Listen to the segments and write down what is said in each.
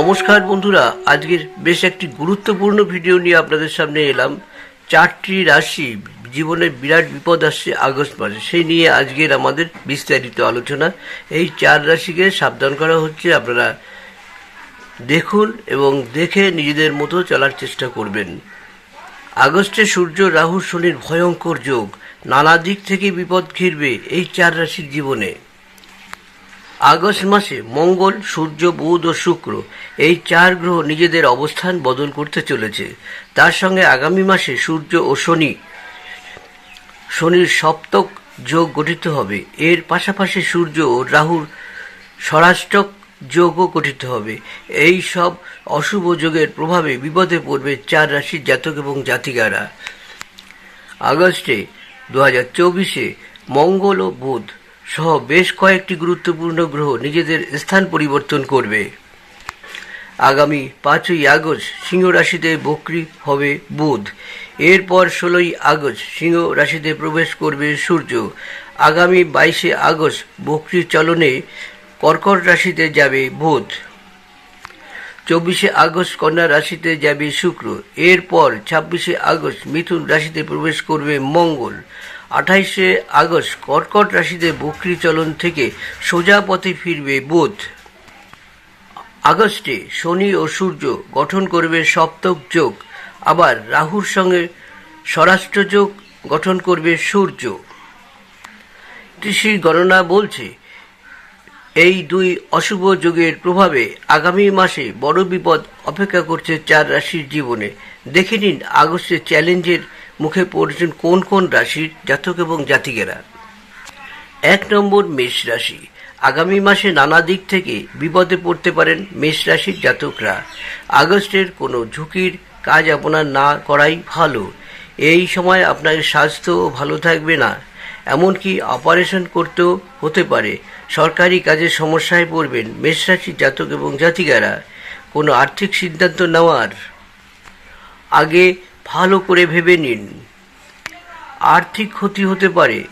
নমস্কার বন্ধুরা, আজকের বেশ একটি গুরুত্বপূর্ণ ভিডিও নিয়ে আপনাদের সামনে এলাম। চারটি রাশি জীবনে বিরাট বিপদ আসছে আগস্ট মাসে, সেই নিয়ে আজকের আমাদের বিস্তারিত আলোচনা। এই চার রাশিকে সাবধান করা হচ্ছে, আপনারা দেখুন এবং দেখে নিজেদের মতো চলার চেষ্টা করবেন। আগস্টে সূর্য, রাহু, শনির ভয়ঙ্কর যোগ, নানা দিক থেকে বিপদ ঘিরবে এই চার রাশির জীবনে। আগস্ট মাসে মঙ্গল, সূর্য, বুধ ও শুক্র এই চার গ্রহ নিজেদের অবস্থান বদল করতে চলেছে। তার সঙ্গে আগামী মাসে সূর্য ও শনি, শনির সপ্তক যোগ গঠিত হবে। এর পাশাপাশি সূর্য ও রাহুর স্বরাষ্টক যোগও গঠিত হবে। এই সব অশুভ যোগের প্রভাবে বিপদে পড়বে চার রাশির জাতক এবং জাতিকারা। আগস্টে দু হাজার চব্বিশে মঙ্গল ও বুধ সহ বেশ কয়েকটি গুরুত্বপূর্ণ গ্রহ নিজেদের স্থান পরিবর্তন করবে। আগামী পাঁচই আগস্ট সিংহ রাশিতে বক্রি হবে বুধ। এরপর ষোলোই আগস্ট সিংহ রাশিতে প্রবেশ করবে সূর্য। আগামী বাইশে আগস্ট বক্রির চলনে কর্কট রাশিতে যাবে বুধ। চব্বিশে আগস্ট কন্যা রাশিতে যাবে শুক্র। এরপর ছাব্বিশে আগস্ট মিথুন রাশিতে প্রবেশ করবে মঙ্গল। আঠাইশে আগস্ট কর্কট রাশিতে বক্রি চলন থেকে সোজা পথে ফিরবে বুধ। আগস্টে শনি ও সূর্য গঠন করবে সপ্তক যোগ, আবার রাহুর সঙ্গে স্বরাষ্ট্র যোগ গঠন করবে সূর্য। কৃষি গণনা বলছে, এই দুই অশুভ যোগের প্রভাবে আগামী মাসে বড় বিপদ অপেক্ষা করছে চার রাশির জীবনে। দেখে নিন আগস্টে চ্যালেঞ্জের মুখে পড়েছেন কোন কোন রাশির জাতক এবং জাতিকেরা? এক নম্বর মেষ রাশি। আগামী মাসে নানা দিক থেকে বিপদে পড়তে পারেন মেষ রাশির জাতকরা। আগস্টের কোনো ঝুঁকির কাজ আপনার না করাই ভালো। এই সময় আপনার স্বাস্থ্য ভালো থাকবে না। এমনকি অপারেশন করতেও হতে পারে। সরকারি কাজের সমস্যায় পড়বেন মেষ রাশির জাতক এবং জাতিকারা। কোনো আর্থিক সিদ্ধান্ত নেওয়ার আগে ভালো করে ভেবে নিন। আর্থিক ক্ষতি হতে পারে।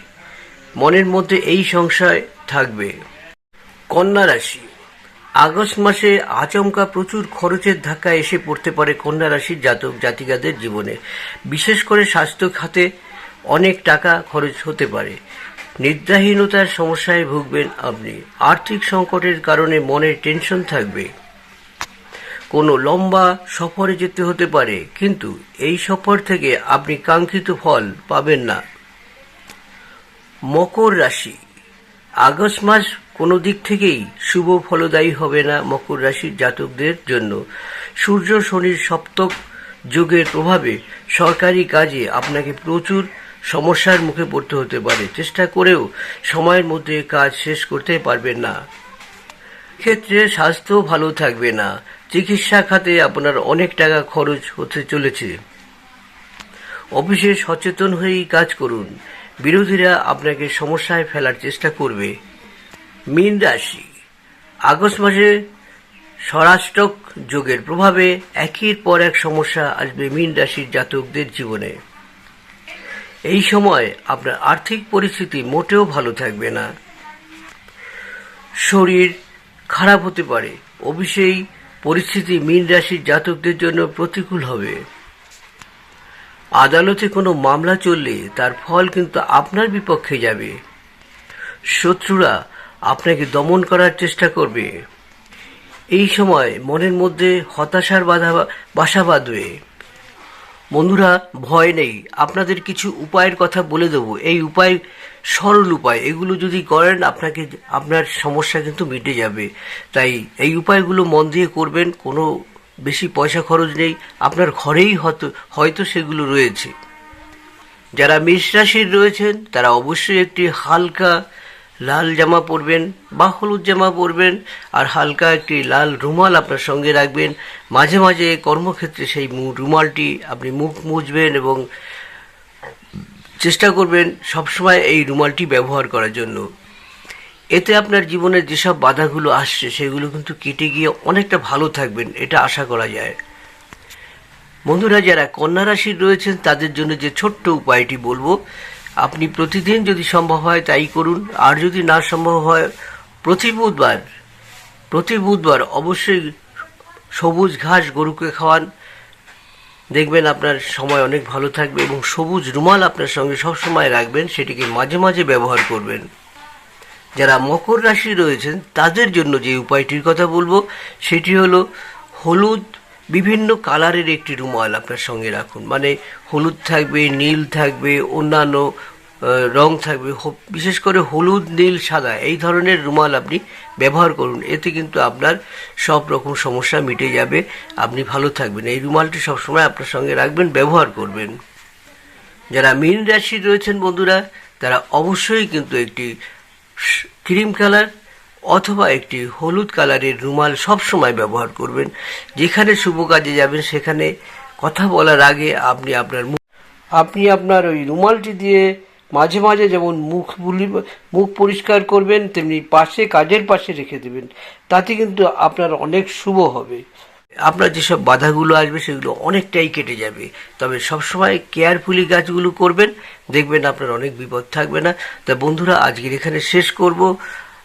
মনের মধ্যে এই সংশয় থাকবে। কন্যা রাশি। আগস্ট মাসে আচমকা প্রচুর খরচের ধাক্কা এসে পড়তে পারে কন্যা রাশির জাতক জাতিকাদের জীবনে। বিশেষ করে স্বাস্থ্য খাতে অনেক টাকা খরচ হতে পারে। নিদ্রাহীনতার সমস্যায় ভুগবেন আপনি। আর্থিক সংকটের কারণে মনে টেনশন থাকবে। কোনো লম্বা সফরে যেতে হতে পারে, কিন্তু এই সফর থেকে আপনি কাঙ্ক্ষিত ফল পাবেন না। মকর রাশি। আগস্ট মাস কোনো দিক থেকেই শুভ ফলদায়ী হবে না মকর রাশির জাতকদের জন্য। সূর্য, শনির সপ্তক যুগের প্রভাবে সরকারি কাজে আপনাকে প্রচুর সমস্যার মুখে পড়তে হতে পারে। চেষ্টা করেও সময়ের মধ্যে কাজ শেষ করতে পারবেন না। ক্ষেত্রে স্বাস্থ্য ভালো থাকবে না। চিকিৎসা খাতে আপনার অনেক টাকা খরচ হতে চলেছে। অফিসে সচেতন হয়েই কাজ করুন। বিরোধীরা আপনাকে সমস্যায় ফেলার চেষ্টা করবে। মীন রাশি। আগস্ট মাসে স্বরাষ্ট্রক যোগের প্রভাবে একের পর এক সমস্যা আসবে মীন রাশির জাতকদের জীবনে। এই সময় আপনার আর্থিক পরিস্থিতি মোটেও ভালো থাকবে না। শরীর খারাপ হতে পারে। অবশ্যই পরিস্থিতি মীন রাশির জাতকদের জন্য প্রতিকূল হবে। আদালতে কোনো মামলা চললে তার ফল কিন্তু আপনার বিপক্ষে যাবে। শত্রুরা আপনাকে দমন করার চেষ্টা করবে। এই সময় মনের মধ্যে হতাশার বাধা বাসা বাঁধবে। বন্ধুরা, ভয় নেই। আপনাদের কিছু উপায়ের কথা বলে দেবো। এই উপায় সরল উপায়। এগুলো যদি করেন, আপনাকে, আপনার সমস্যা কিন্তু মিটে যাবে। তাই এই উপায়গুলো মন দিয়ে করবেন, কোনো বেশি পয়সা খরচ নেই। আপনার ঘরেই হয়তো হয়তো সেগুলো রয়েছে। যারা মেষ রাশির রয়েছেন, তারা অবশ্যই একটি হালকা লাল জামা পরবেন বা হলুদ জামা পরবেন আর হালকা একটি লাল রুমাল আপনার সঙ্গে রাখবেন। মাঝে মাঝে কর্মক্ষেত্রে সেই রুমালটি আপনি মুখ মুছবেন এবং চেষ্টা করবেন সবসময় এই রুমালটি ব্যবহার করার জন্য। এতে আপনার জীবনে যেসব বাধাগুলো আসছে, সেগুলো কিন্তু কেটে গিয়ে অনেকটা ভালো থাকবেন, এটা আশা করা যায়। বন্ধুরা, যারা কন্যা রাশির রয়েছেন, তাদের জন্য যে ছোট্ট উপায়টি বলব আপনি প্রতিদিন যদি সম্ভব হয় তাই করুন। আর যদি না সম্ভব হয়, প্রতি বুধবার প্রতি বুধবার অবশ্যই সবুজ ঘাস গরুকে খাওয়ান। দেখবেন আপনার সময় অনেক ভালো থাকবে এবং সবুজ রুমাল আপনার সঙ্গে সব সময় রাখবেন, সেটিকে মাঝে মাঝে ব্যবহার করবেন। যারা মকর রাশি রয়েছেন, তাদের জন্য যে উপায়টির কথা বলব, সেটি হলো হলুদ বিভিন্ন কালারের একটি রুমাল আপনার সঙ্গে রাখুন। মানে হলুদ থাকবে, নীল থাকবে, অন্যান্য রং থাকবে বিশেষ করে হলুদ, নীল, সাদা, এই ধরনের রুমাল আপনি ব্যবহার করুন। এতে কিন্তু আপনার সব রকম সমস্যা মিটে যাবে। আপনি ভালো থাকবেন। এই রুমালটি সবসময় আপনার সঙ্গে রাখবেন, ব্যবহার করবেন। যারা মীন রাশি রয়েছেন বন্ধুরা, তারা অবশ্যই কিন্তু একটি ক্রিম কালার অথবা একটি হলুদ কালারের রুমাল সব সময় ব্যবহার করবেন। যেখানে শুভ কাজে যাবেন, সেখানে কথা বলার আগে আপনি আপনার মুখ আপনি আপনার ওই রুমালটি দিয়ে মাঝে মাঝে যেমন মুখ বুলি মুখ পরিষ্কার করবেন, তেমনি পাশে কাজের পাশে রেখে দেবেন। তাতে কিন্তু আপনার অনেক শুভ হবে। আপনার যেসব বাধাগুলো আসবে, সেগুলো অনেকটাই কেটে যাবে। তবে সবসময় কেয়ারফুলি গাছগুলো করবেন। দেখবেন আপনার অনেক বিপদ থাকবে না। তা বন্ধুরা, আজকের এখানে শেষ করব।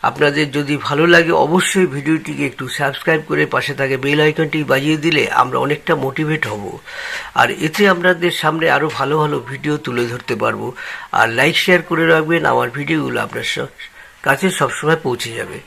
আপনাদের যদি ভালো লাগে, অবশ্যই ভিডিওটিকে একটু সাবস্ক্রাইব করে পাশে থাকে বেল আইকনটি বাজিয়ে দিলে আমরা অনেকটা মোটিভেট হব। আর এতে আপনাদের সামনে আরও ভালো ভালো ভিডিও তুলে ধরতে পারব। আর লাইক, শেয়ার করে রাখবেন, আমার ভিডিওগুলো আপনার কাছে সবসময় পৌঁছে যাবে।